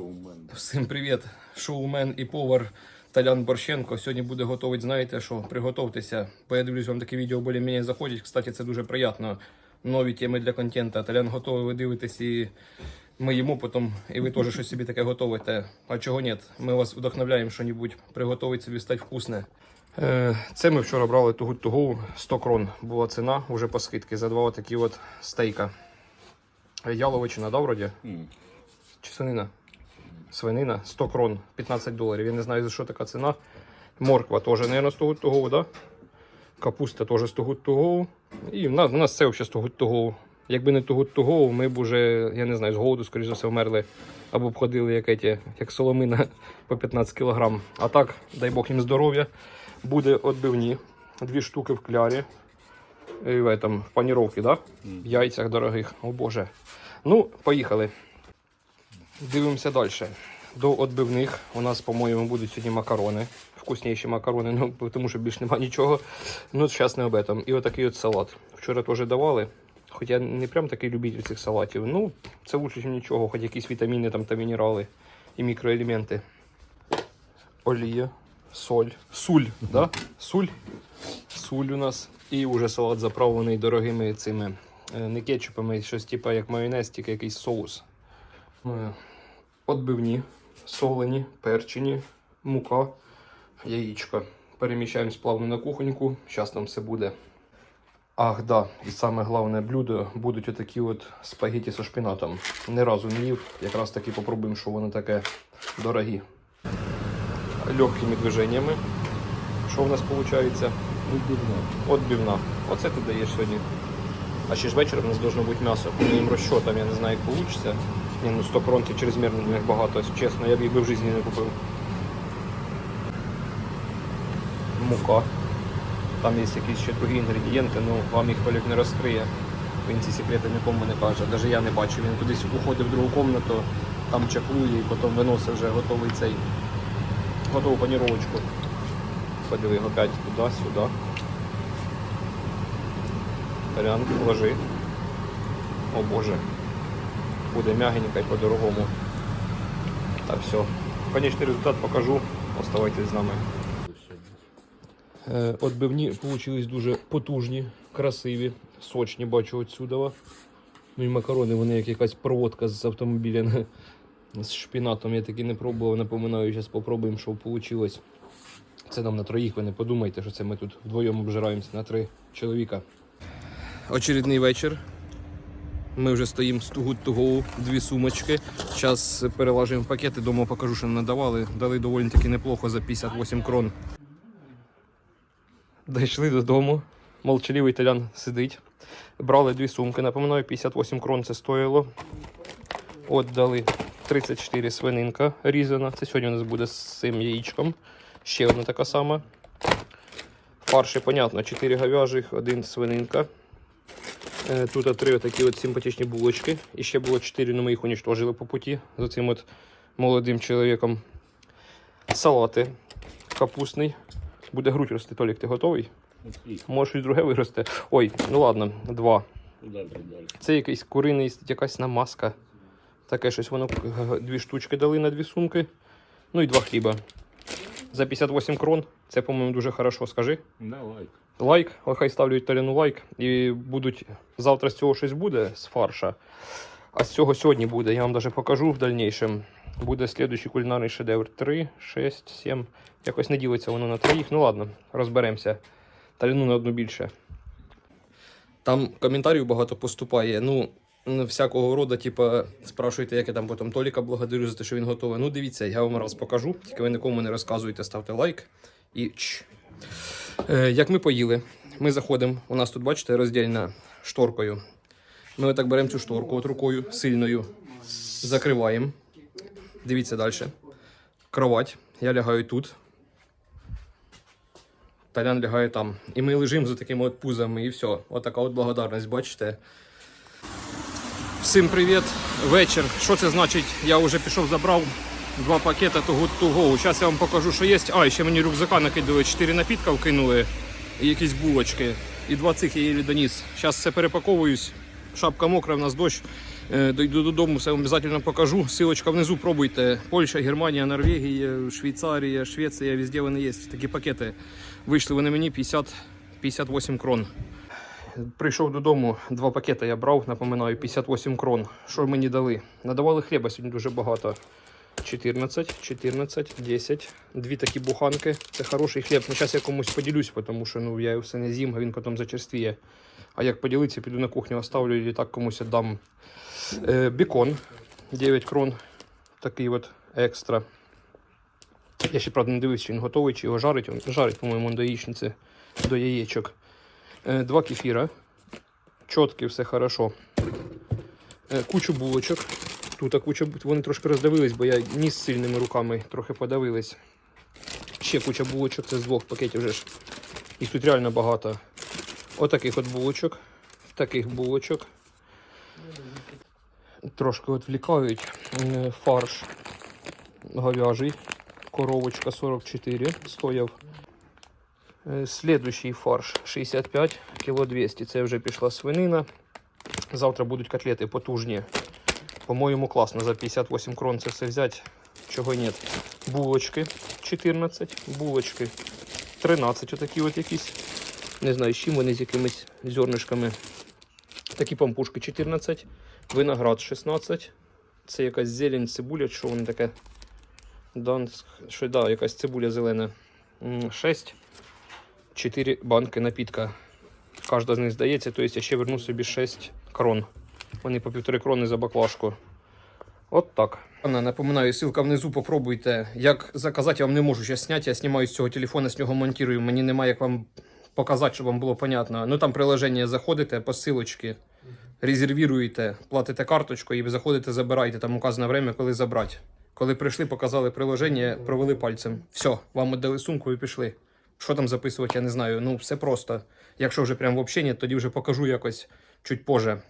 Шоумен. Всім привіт! Шоумен і повар Талян Борщенко. Сьогодні буде готувати, знаєте що, приготуйтеся. Бо я дивлюсь, вам такі відео більш-менш заходять. Кстати, це дуже приємно. Нові теми для контенту. Талян готовий, ви дивитесь і ми їмо потім, і ви теж щось собі таке готуєте. А чого ні? Ми вас вдохновляємо щось приготувати собі стати вкусне. Е, Це ми вчора брали тугу тугу 100 крон. Була ціна вже по скидці за два такі от стейка. Яловичина, да, вроді? М. Чи свинина? Свинина 100 крон, 15 доларів. Я не знаю, за що така ціна. Морква теж, мабуть, 100 гуд того, да? Капуста теж 100 гуд того. І в нас, в нас це взагалі 100 гуд того. Якби не 100 гуд того, ми б уже, я не знаю, з голоду, скоріш за все, вмерли. Або б ходили, як, еті, як соломина по 15 кг. А так, дай Бог їм здоров'я. Буде відбивні. Дві штуки в клярі. В, этом, в паніровці, да? в яйцях дорогих. О Боже. Ну, поїхали. Дивимося далі. До відбивних у нас, по-моєму, будуть сьогодні макарони. Вкусніші макарони, ну, тому що більш нема нічого. Ну, зараз не об этом. І отакий от салат. Вчора теж давали. Хоча я не прям такий любитель цих салатів. Ну, це лучше, ніж нічого, хоч якісь вітаміни там, та мінерали і мікроелементи. Олія, соль, суль, да? Суль. Суль у нас. І вже салат заправлений дорогими цими е, не кетчупами, щось типу як майонез, тільки якийсь соус. Отбивні, солені, перчені, мука, яєчко. Переміщаємось плавно на кухоньку. Зараз там все буде. Ах, да, і саме головне блюдо будуть отакі от спагеті зі шпинатом. Ні разу не їв, якраз таки попробуємо, що воно таке дорогі. Легкими движеннями. Що в нас виходить? Відбивна. Отбивна. Оце ти даєш сьогодні. А ще ж вечором у нас должно бути м'ясо. По моїм розчотам, я не знаю, як вийде. Ні, ну 100 крон це чрезмірно для них багато. Чесно, я б їх би в житті не купив. Мука. Там є якісь ще другі інгредієнти, ну вам їх Олег не розкриє. Він ці секрети нікому не каже. Навіть я не бачу. Він кудись уходить в другу кімнату, там чаклує і потім виносить вже готовий цей готову паніровочку. Подиви його опять туди-сюди. Варіант ложи. О боже. Буде мягенько і по-дорогому. Так, все. Конечний результат покажу. Оставайтесь з нами. Е, Отбивні вийшли дуже потужні, красиві, сочні, бачу отсюда. Ну і макарони, вони як якась проводка з автомобіля з шпінатом. Я таки не пробував, напоминаю, зараз спробуємо, що вийшло. Це нам на троїх, ви не подумайте, що це ми тут вдвоєм обжираємося на три чоловіка. Очередний вечір. Ми вже стоїмо з тугу тугу, дві сумочки. Зараз перелажуємо пакети, дома покажу, що надавали. Дали доволі таки неплохо за 58 крон. Дійшли додому. Молчаливий італян сидить. Брали дві сумки. Напоминаю, 58 крон це стоїло. От дали 34 свининка різана. Це сьогодні у нас буде з цим яєчком. Ще одна така сама. Фарші, понятно, 4 говяжих, один свининка. Е, Тут три такі от симпатичні булочки. І ще було 4, але ми їх уничтожили по путі за цим от молодим чоловіком. Салати капустний. Буде грудь рости, Толік, ти готовий? Може щось друге виросте. Ой, ну ладно, два. Далі. Це якийсь куриний, якась намазка. Таке щось воно дві штучки дали на дві сумки. Ну і два хліба. За 58 крон. Це, по-моєму, дуже хорошо. Скажи. На лайк. Лайк, хай ставлять Таліну лайк. І будуть завтра з цього щось буде з фарша. А з цього сьогодні буде. Я вам навіть покажу в дальнішому. Буде слідуючий кулінарний шедевр. 3, 6, 7. Якось не ділиться воно на троїх. Ну ладно, розберемося. Таліну на одну більше. Там коментарів багато поступає. Ну, всякого роду, типа, спрашуєте, як я там потім Толіка благодарю за те, що він готовий. Ну, дивіться, я вам раз покажу. Тільки ви нікому не розказуєте, ставте лайк і чш. Е, як ми поїли, ми заходимо. У нас тут, бачите, роздільна шторкою. Ми отак беремо цю шторку от рукою сильною, закриваємо. Дивіться далі. Кровать. Я лягаю тут. Талян лягає там. І ми лежимо за такими от пузами, і все. Отака от благодарність, бачите. Всім привіт. Вечір. Що це значить? Я вже пішов, забрав два пакета того того. Зараз я вам покажу, що є. А, ще мені рюкзака накидали, 4 напітка вкинули, і якісь булочки. І два цих я її доніс. Зараз все перепаковуюсь Шапка мокра, в нас дощ. Е, Дойду додому, все вам обов'язково покажу. Силочка внизу пробуйте. Польща, Германія, Норвегія, Швейцарія, Швеція, везде вони є. Такі пакети. Вийшли вони мені 50, 58 крон. Прийшов додому, два пакети я брав, напоминаю, 58 крон. Що мені дали? Надавали хліба сьогодні дуже багато. 14, 14, 10. Дві такі буханки. Це хороший хліб. Ну, зараз я комусь поділюсь, тому що ну, я його все не з'їм, а він потім зачерствіє. А як поділитися, піду на кухню оставлю і так комусь віддам. Е, бекон 9 крон. Такий от екстра. Я ще правда не дивився, чи він готовий, чи його жарить. Він жарить, по-моєму, до яєчниці, до яєчок. Е, два кефіра. Чотки, все хорошо. Е, кучу булочок. Тут куча, вони трошки роздавились, бо я ніс сильними руками, трохи подавились. Ще куча булочок, це з двох пакетів вже ж. Їх тут реально багато. Отаких от булочок, таких булочок. Трошки от влікають. Фарш говяжий. Коровочка 44 стояв. Е, Слідуючий фарш 65 кіло 200. Це вже пішла свинина. Завтра будуть котлети потужні. По-моєму, класно за 58 крон це все взяти. Чого ні. Булочки 14, булочки 13, отакі от якісь. Не знаю, з чим вони з якимись зернишками. Такі пампушки 14, виноград 16. Це якась зелень, цибуля, що воно таке. Данск, що да, якась цибуля зелена. 6. 4 банки напітка. Кожна з них здається, тобто я ще верну собі 6 крон. Вони по півтори крони за баклажку. От так. Напоминаю, ссылка внизу, попробуйте. Як заказати, я вам не можу зараз зняти. Я знімаю з цього телефона, з нього монтую. Мені немає як вам показати, щоб вам було понятно. Ну там приложення заходите по ссылочці, резервіруєте, платите карточкою і заходите, забираєте. Там указане время, коли забрати. Коли прийшли, показали приложення, провели пальцем. Все, вам віддали сумку і пішли. Що там записувати, я не знаю. Ну, все просто. Якщо вже прям взагалі ні, тоді вже покажу якось чуть позже.